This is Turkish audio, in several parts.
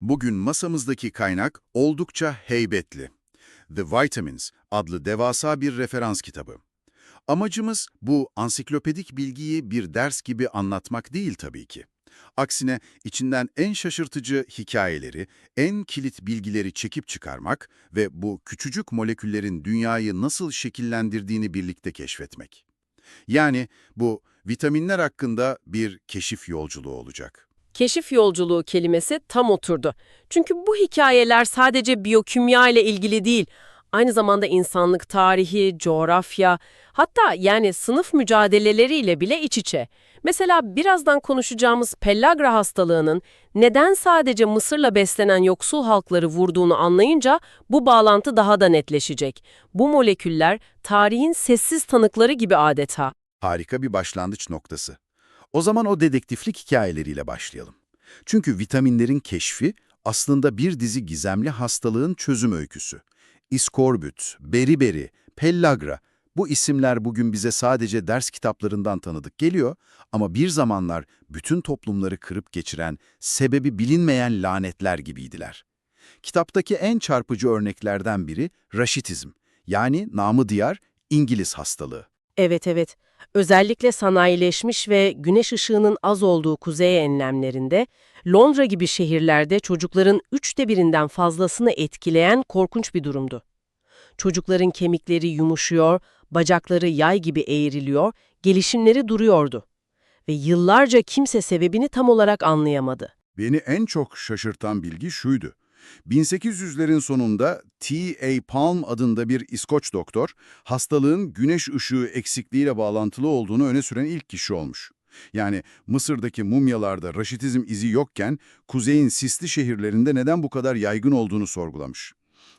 Bugün masamızdaki kaynak oldukça heybetli. The Vitamins adlı devasa bir referans kitabı. Amacımız bu ansiklopedik bilgiyi bir ders gibi anlatmak değil tabii ki. Aksine içinden en şaşırtıcı hikayeleri, en kilit bilgileri çekip çıkarmak ve bu küçücük moleküllerin dünyayı nasıl şekillendirdiğini birlikte keşfetmek. Yani bu vitaminler hakkında bir keşif yolculuğu olacak. Keşif yolculuğu kelimesi tam oturdu. Çünkü bu hikayeler sadece biyokimya ile ilgili değil, aynı zamanda insanlık tarihi, coğrafya, hatta yani sınıf mücadeleleriyle bile iç içe. Mesela birazdan konuşacağımız pellagra hastalığının neden sadece Mısır'la beslenen yoksul halkları vurduğunu anlayınca bu bağlantı daha da netleşecek. Bu moleküller tarihin sessiz tanıkları gibi adeta. Harika bir başlangıç noktası. O zaman o dedektiflik hikayeleriyle başlayalım. Çünkü vitaminlerin keşfi aslında bir dizi gizemli hastalığın çözüm öyküsü. İskorbüt, beriberi, pellagra bu isimler bugün bize sadece ders kitaplarından tanıdık geliyor ama bir zamanlar bütün toplumları kırıp geçiren, sebebi bilinmeyen lanetler gibiydiler. Kitaptaki en çarpıcı örneklerden biri raşitizm, yani namı diyar İngiliz hastalığı. Evet evet. Özellikle sanayileşmiş ve güneş ışığının az olduğu kuzey enlemlerinde, Londra gibi şehirlerde çocukların üçte birinden fazlasını etkileyen korkunç bir durumdu. Çocukların kemikleri yumuşuyor, bacakları yay gibi eğriliyor, gelişimleri duruyordu. Ve yıllarca kimse sebebini tam olarak anlayamadı. Beni en çok şaşırtan bilgi şuydu. 1800'lerin sonunda T.A. Palm adında bir İskoç doktor, hastalığın güneş ışığı eksikliğiyle bağlantılı olduğunu öne süren ilk kişi olmuş. Yani Mısır'daki mumyalarda raşitizm izi yokken, kuzeyin sisli şehirlerinde neden bu kadar yaygın olduğunu sorgulamış.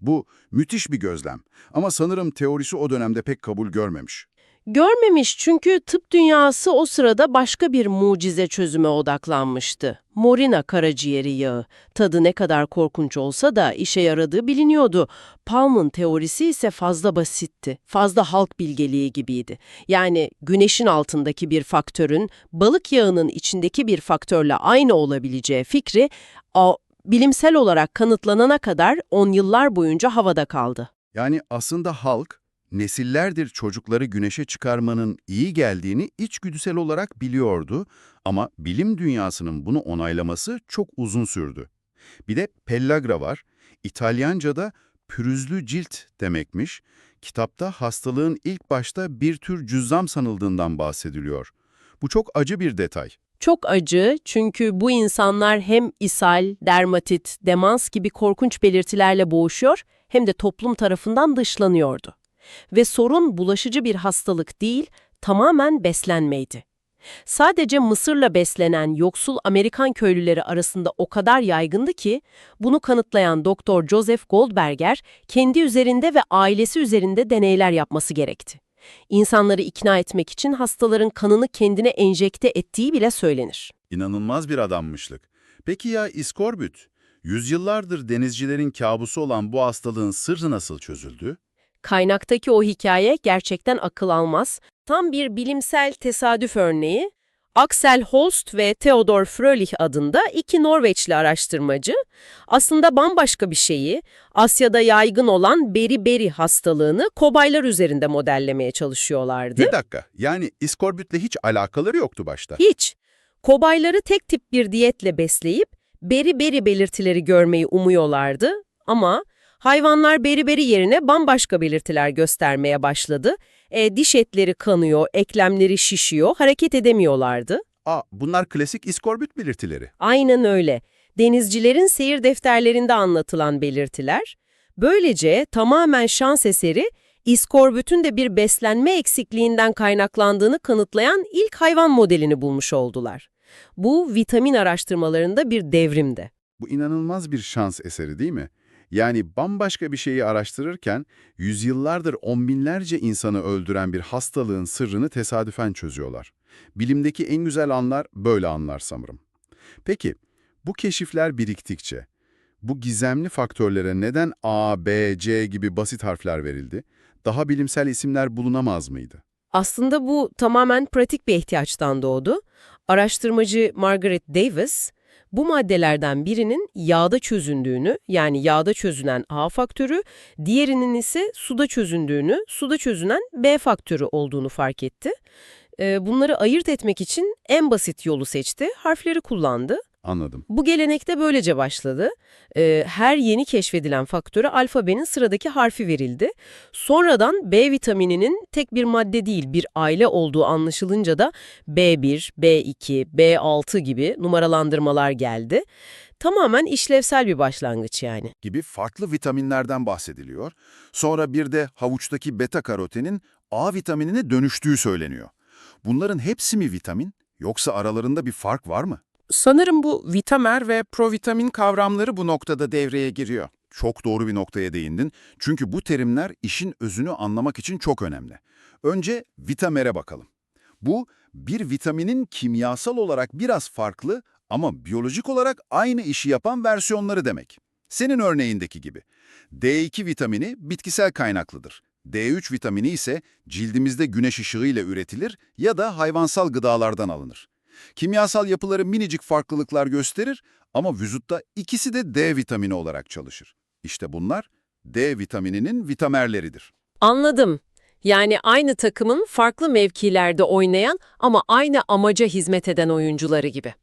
Bu müthiş bir gözlem ama sanırım teorisi o dönemde pek kabul görmemiş. Görmemiş çünkü tıp dünyası o sırada başka bir mucize çözüme odaklanmıştı. Morina karaciğeri yağı. Tadı ne kadar korkunç olsa da işe yaradığı biliniyordu. Palm'ın teorisi ise fazla basitti. Fazla halk bilgeliği gibiydi. Yani güneşin altındaki bir faktörün balık yağının içindeki bir faktörle aynı olabileceği fikri bilimsel olarak kanıtlanana kadar on yıllar boyunca havada kaldı. Yani aslında halk, nesillerdir çocukları güneşe çıkarmanın iyi geldiğini içgüdüsel olarak biliyordu ama bilim dünyasının bunu onaylaması çok uzun sürdü. Bir de pellagra var. İtalyanca'da pürüzlü cilt demekmiş. Kitapta hastalığın ilk başta bir tür cüzzam sanıldığından bahsediliyor. Bu çok acı bir detay. Çok acı çünkü bu insanlar hem ishal, dermatit, demans gibi korkunç belirtilerle boğuşuyor hem de toplum tarafından dışlanıyordu. Ve sorun bulaşıcı bir hastalık değil, tamamen beslenmeydi. Sadece Mısır'la beslenen yoksul Amerikan köylüleri arasında o kadar yaygındı ki, bunu kanıtlayan Doktor Joseph Goldberger, kendi üzerinde ve ailesi üzerinde deneyler yapması gerekti. İnsanları ikna etmek için hastaların kanını kendine enjekte ettiği bile söylenir. İnanılmaz bir adammışlık. Peki ya iskorbüt? Yüzyıllardır denizcilerin kabusu olan bu hastalığın sırrı nasıl çözüldü? Kaynaktaki o hikaye gerçekten akıl almaz. Tam bir bilimsel tesadüf örneği. Axel Holst ve Theodor Frölich adında iki Norveçli araştırmacı aslında bambaşka bir şeyi, Asya'da yaygın olan beriberi hastalığını kobaylar üzerinde modellemeye çalışıyorlardı. Bir dakika, yani iskorbütle hiç alakaları yoktu başta. Hiç. Kobayları tek tip bir diyetle besleyip beriberi belirtileri görmeyi umuyorlardı ama hayvanlar beriberi yerine bambaşka belirtiler göstermeye başladı. E, diş etleri kanıyor, eklemleri şişiyor, hareket edemiyorlardı. Aa, bunlar klasik iskorbüt belirtileri. Aynen öyle. Denizcilerin seyir defterlerinde anlatılan belirtiler. Böylece tamamen şans eseri iskorbütün de bir beslenme eksikliğinden kaynaklandığını kanıtlayan ilk hayvan modelini bulmuş oldular. Bu vitamin araştırmalarında bir devrimdi. Bu inanılmaz bir şans eseri değil mi? Yani bambaşka bir şeyi araştırırken yüzyıllardır on binlerce insanı öldüren bir hastalığın sırrını tesadüfen çözüyorlar. Bilimdeki en güzel anlar böyle anlar sanırım. Peki, bu keşifler biriktikçe, bu gizemli faktörlere neden A, B, C gibi basit harfler verildi? Daha bilimsel isimler bulunamaz mıydı? Aslında bu tamamen pratik bir ihtiyaçtan doğdu. Araştırmacı Margaret Davis, Bu maddelerden birinin yağda çözündüğünü, yani yağda çözünen A faktörü, diğerinin ise suda çözündüğünü, suda çözünen B faktörü olduğunu fark etti. Bunları ayırt etmek için en basit yolu seçti, harfleri kullandı. Anladım. Bu gelenek de böylece başladı. Ee, her yeni keşfedilen faktöre alfabenin sıradaki harfi verildi. Sonradan B vitamininin tek bir madde değil bir aile olduğu anlaşılınca da B1, B2, B6 gibi numaralandırmalar geldi. Tamamen işlevsel bir başlangıç yani. Gibi farklı vitaminlerden bahsediliyor. Sonra bir de havuçtaki beta karotenin A vitaminine dönüştüğü söyleniyor. Bunların hepsi mi vitamin yoksa aralarında bir fark var mı? Sanırım bu vitamer ve provitamin kavramları bu noktada devreye giriyor. Çok doğru bir noktaya değindin. Çünkü bu terimler işin özünü anlamak için çok önemli. Önce vitamere bakalım. Bu, bir vitaminin kimyasal olarak biraz farklı ama biyolojik olarak aynı işi yapan versiyonları demek. Senin örneğindeki gibi. D2 vitamini bitkisel kaynaklıdır. D3 vitamini ise cildimizde güneş ışığıyla üretilir ya da hayvansal gıdalardan alınır. Kimyasal yapıları minicik farklılıklar gösterir ama vücutta ikisi de D vitamini olarak çalışır. İşte bunlar D vitamininin vitamerleridir. Anladım. Yani aynı takımın farklı mevkilerde oynayan ama aynı amaca hizmet eden oyuncuları gibi.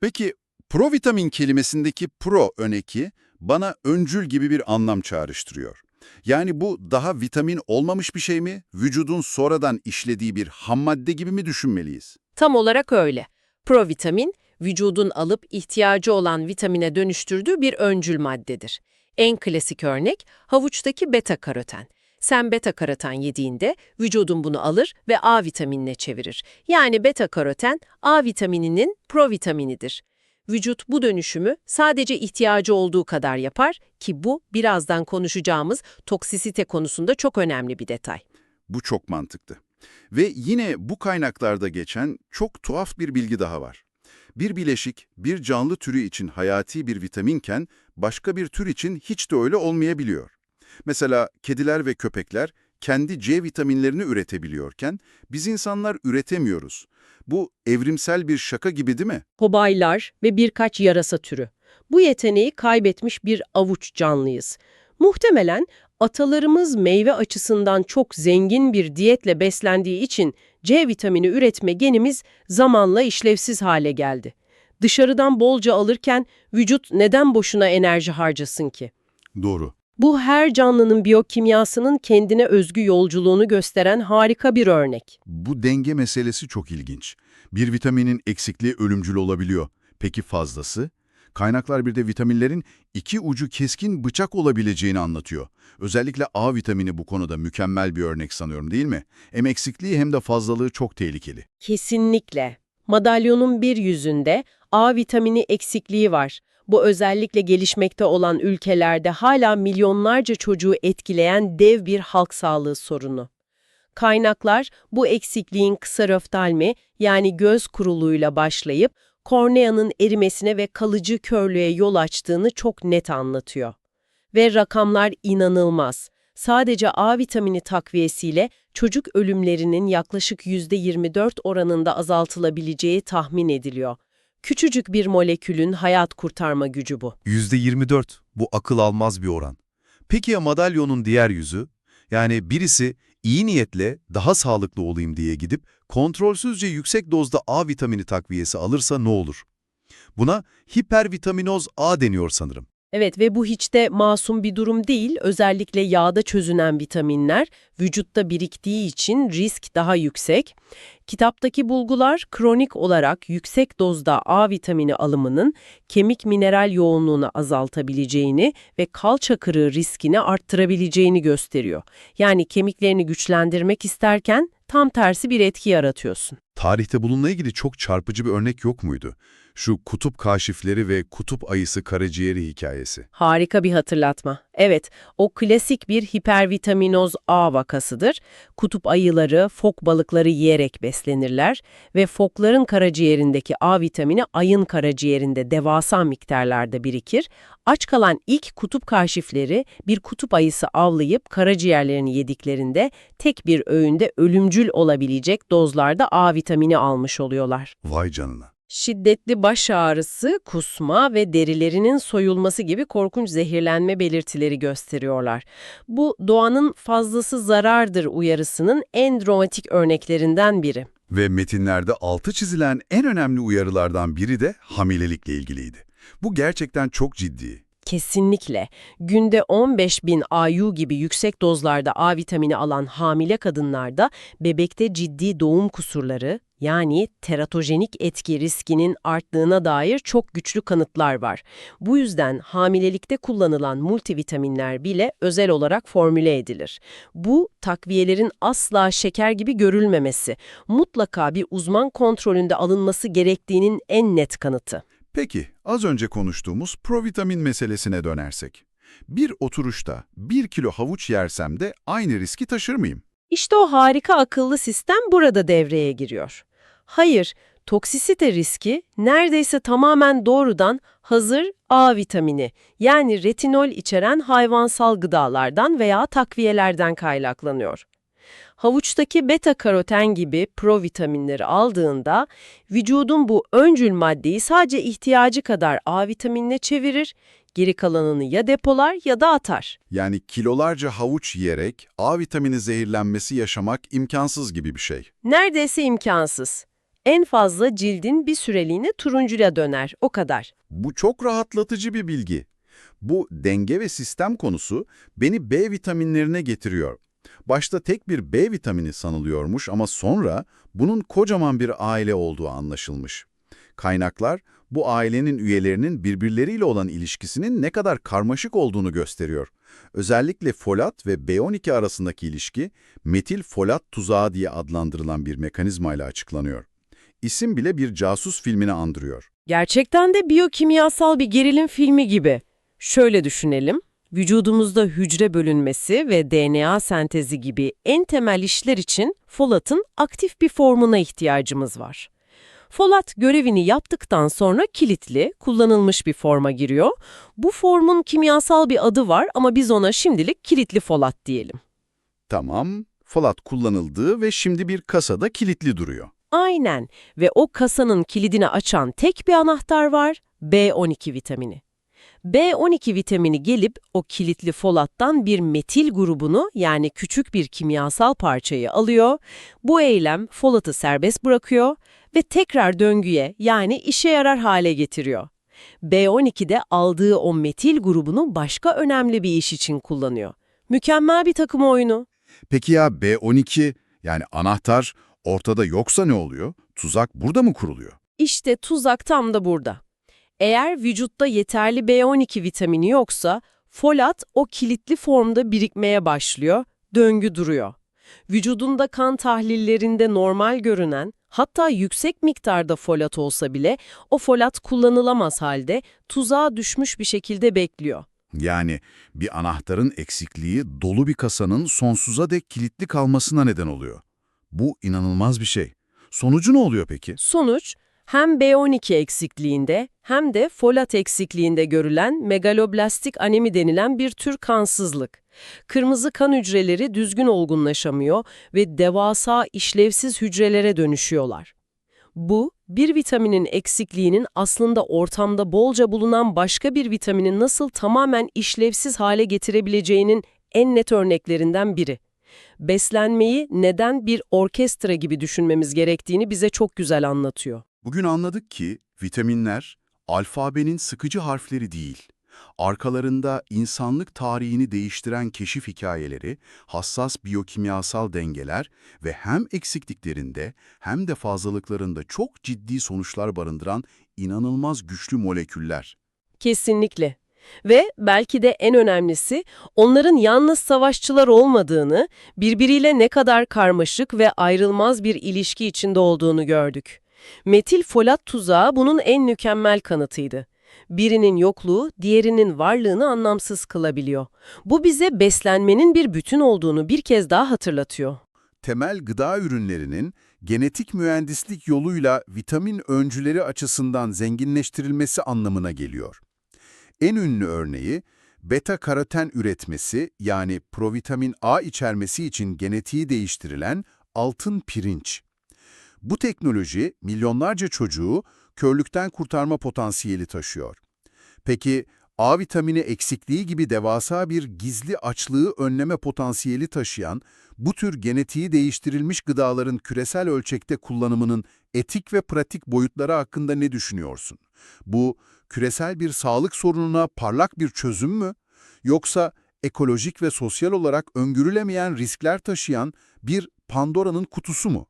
Peki provitamin kelimesindeki pro öneki bana öncül gibi bir anlam çağrıştırıyor. Yani bu daha vitamin olmamış bir şey mi, vücudun sonradan işlediği bir ham madde gibi mi düşünmeliyiz? Tam olarak öyle. Provitamin, vücudun alıp ihtiyacı olan vitamine dönüştürdüğü bir öncül maddedir. En klasik örnek havuçtaki beta karoten. Sen beta karoten yediğinde vücudun bunu alır ve A vitaminine çevirir. Yani beta karoten A vitamininin provitaminidir. Vücut bu dönüşümü sadece ihtiyacı olduğu kadar yapar ki bu birazdan konuşacağımız toksisite konusunda çok önemli bir detay. Bu çok mantıklı. Ve yine bu kaynaklarda geçen çok tuhaf bir bilgi daha var. Bir bileşik, bir canlı türü için hayati bir vitaminken başka bir tür için hiç de öyle olmayabiliyor. Mesela kediler ve köpekler kendi C vitaminlerini üretebiliyorken biz insanlar üretemiyoruz. Bu evrimsel bir şaka gibi değil mi? kobaylar ve birkaç yarasa türü. Bu yeteneği kaybetmiş bir avuç canlıyız. Muhtemelen atalarımız meyve açısından çok zengin bir diyetle beslendiği için C vitamini üretme genimiz zamanla işlevsiz hale geldi. Dışarıdan bolca alırken vücut neden boşuna enerji harcasın ki? Doğru. Bu her canlının biyokimyasının kendine özgü yolculuğunu gösteren harika bir örnek. Bu denge meselesi çok ilginç. Bir vitaminin eksikliği ölümcül olabiliyor. Peki fazlası? Kaynaklar bir de vitaminlerin iki ucu keskin bıçak olabileceğini anlatıyor. Özellikle A vitamini bu konuda mükemmel bir örnek sanıyorum değil mi? Hem eksikliği hem de fazlalığı çok tehlikeli. Kesinlikle. Madalyonun bir yüzünde A vitamini eksikliği var. Bu özellikle gelişmekte olan ülkelerde hala milyonlarca çocuğu etkileyen dev bir halk sağlığı sorunu. Kaynaklar bu eksikliğin kısa röftalmi yani göz kuruluğuyla başlayıp korneanın erimesine ve kalıcı körlüğe yol açtığını çok net anlatıyor. Ve rakamlar inanılmaz. Sadece A vitamini takviyesiyle çocuk ölümlerinin yaklaşık %24 oranında azaltılabileceği tahmin ediliyor. Küçücük bir molekülün hayat kurtarma gücü bu. %24. Bu akıl almaz bir oran. Peki ya madalyonun diğer yüzü? Yani birisi iyi niyetle daha sağlıklı olayım diye gidip kontrolsüzce yüksek dozda A vitamini takviyesi alırsa ne olur? Buna hipervitaminoz A deniyor sanırım. Evet ve bu hiç de masum bir durum değil. Özellikle yağda çözünen vitaminler vücutta biriktiği için risk daha yüksek. Kitaptaki bulgular kronik olarak yüksek dozda A vitamini alımının kemik mineral yoğunluğunu azaltabileceğini ve kalça kırığı riskini arttırabileceğini gösteriyor. Yani kemiklerini güçlendirmek isterken tam tersi bir etki yaratıyorsun. Tarihte bununla ilgili çok çarpıcı bir örnek yok muydu? Şu kutup kaşifleri ve kutup ayısı karaciğeri hikayesi. Harika bir hatırlatma. Evet, o klasik bir hipervitaminoz A vakasıdır. Kutup ayıları, fok balıkları yiyerek beslenirler ve fokların karaciğerindeki A vitamini ayın karaciğerinde devasa miktarlarda birikir. Aç kalan ilk kutup kaşifleri bir kutup ayısı avlayıp karaciğerlerini yediklerinde tek bir öğünde ölümcül olabilecek dozlarda A vitamini almış oluyorlar. Vay canına. Şiddetli baş ağrısı, kusma ve derilerinin soyulması gibi korkunç zehirlenme belirtileri gösteriyorlar. Bu doğanın fazlası zarardır uyarısının en dramatik örneklerinden biri. Ve metinlerde altı çizilen en önemli uyarılardan biri de hamilelikle ilgiliydi. Bu gerçekten çok ciddi. Kesinlikle. Günde 15 bin IU gibi yüksek dozlarda A vitamini alan hamile kadınlarda bebekte ciddi doğum kusurları yani teratojenik etki riskinin arttığına dair çok güçlü kanıtlar var. Bu yüzden hamilelikte kullanılan multivitaminler bile özel olarak formüle edilir. Bu takviyelerin asla şeker gibi görülmemesi, mutlaka bir uzman kontrolünde alınması gerektiğinin en net kanıtı. Peki, az önce konuştuğumuz provitamin meselesine dönersek. Bir oturuşta bir kilo havuç yersem de aynı riski taşır mıyım? İşte o harika akıllı sistem burada devreye giriyor. Hayır, toksisite riski neredeyse tamamen doğrudan hazır A vitamini yani retinol içeren hayvansal gıdalardan veya takviyelerden kaynaklanıyor. Havuçtaki beta karoten gibi provitaminleri aldığında vücudun bu öncül maddeyi sadece ihtiyacı kadar A vitaminine çevirir, geri kalanını ya depolar ya da atar. Yani kilolarca havuç yiyerek A vitamini zehirlenmesi yaşamak imkansız gibi bir şey. Neredeyse imkansız. En fazla cildin bir süreliğine turuncuyla döner, o kadar. Bu çok rahatlatıcı bir bilgi. Bu denge ve sistem konusu beni B vitaminlerine getiriyor. Başta tek bir B vitamini sanılıyormuş ama sonra bunun kocaman bir aile olduğu anlaşılmış. Kaynaklar bu ailenin üyelerinin birbirleriyle olan ilişkisinin ne kadar karmaşık olduğunu gösteriyor. Özellikle folat ve B12 arasındaki ilişki metil folat tuzağı diye adlandırılan bir mekanizmayla açıklanıyor. İsim bile bir casus filmini andırıyor. Gerçekten de biyokimyasal bir gerilim filmi gibi. Şöyle düşünelim. Vücudumuzda hücre bölünmesi ve DNA sentezi gibi en temel işler için folatın aktif bir formuna ihtiyacımız var. Folat görevini yaptıktan sonra kilitli, kullanılmış bir forma giriyor. Bu formun kimyasal bir adı var ama biz ona şimdilik kilitli folat diyelim. Tamam, folat kullanıldığı ve şimdi bir kasada kilitli duruyor. Aynen ve o kasanın kilidini açan tek bir anahtar var, B12 vitamini. B12 vitamini gelip o kilitli folattan bir metil grubunu yani küçük bir kimyasal parçayı alıyor, bu eylem folatı serbest bırakıyor ve tekrar döngüye yani işe yarar hale getiriyor. B12'de aldığı o metil grubunu başka önemli bir iş için kullanıyor. Mükemmel bir takım oyunu. Peki ya B12 yani anahtar ortada yoksa ne oluyor? Tuzak burada mı kuruluyor? İşte tuzak tam da burada. Eğer vücutta yeterli B12 vitamini yoksa folat o kilitli formda birikmeye başlıyor, döngü duruyor. Vücudunda kan tahlillerinde normal görünen, hatta yüksek miktarda folat olsa bile o folat kullanılamaz halde tuzağa düşmüş bir şekilde bekliyor. Yani bir anahtarın eksikliği dolu bir kasanın sonsuza dek kilitli kalmasına neden oluyor. Bu inanılmaz bir şey. Sonucu ne oluyor peki? Sonuç, hem B12 eksikliğinde hem de folat eksikliğinde görülen megaloblastik anemi denilen bir tür kansızlık. Kırmızı kan hücreleri düzgün olgunlaşamıyor ve devasa işlevsiz hücrelere dönüşüyorlar. Bu, bir vitaminin eksikliğinin aslında ortamda bolca bulunan başka bir vitaminin nasıl tamamen işlevsiz hale getirebileceğinin en net örneklerinden biri. Beslenmeyi neden bir orkestra gibi düşünmemiz gerektiğini bize çok güzel anlatıyor. Bugün anladık ki vitaminler alfabenin sıkıcı harfleri değil. Arkalarında insanlık tarihini değiştiren keşif hikayeleri, hassas biyokimyasal dengeler ve hem eksikliklerinde hem de fazlalıklarında çok ciddi sonuçlar barındıran inanılmaz güçlü moleküller. Kesinlikle. Ve belki de en önemlisi onların yalnız savaşçılar olmadığını, birbiriyle ne kadar karmaşık ve ayrılmaz bir ilişki içinde olduğunu gördük. Metil folat tuzağı bunun en mükemmel kanıtıydı. Birinin yokluğu diğerinin varlığını anlamsız kılabiliyor. Bu bize beslenmenin bir bütün olduğunu bir kez daha hatırlatıyor. temel gıda ürünlerinin genetik mühendislik yoluyla vitamin öncüleri açısından zenginleştirilmesi anlamına geliyor. En ünlü örneği, beta karoten üretmesi yani provitamin A içermesi için genetiği değiştirilen altın pirinç. Bu teknoloji milyonlarca çocuğu körlükten kurtarma potansiyeli taşıyor. Peki A vitamini eksikliği gibi devasa bir gizli açlığı önleme potansiyeli taşıyan bu tür genetiği değiştirilmiş gıdaların küresel ölçekte kullanımının etik ve pratik boyutları hakkında ne düşünüyorsun? Bu küresel bir sağlık sorununa parlak bir çözüm mü? Yoksa ekolojik ve sosyal olarak öngörülemeyen riskler taşıyan bir Pandora'nın kutusu mu?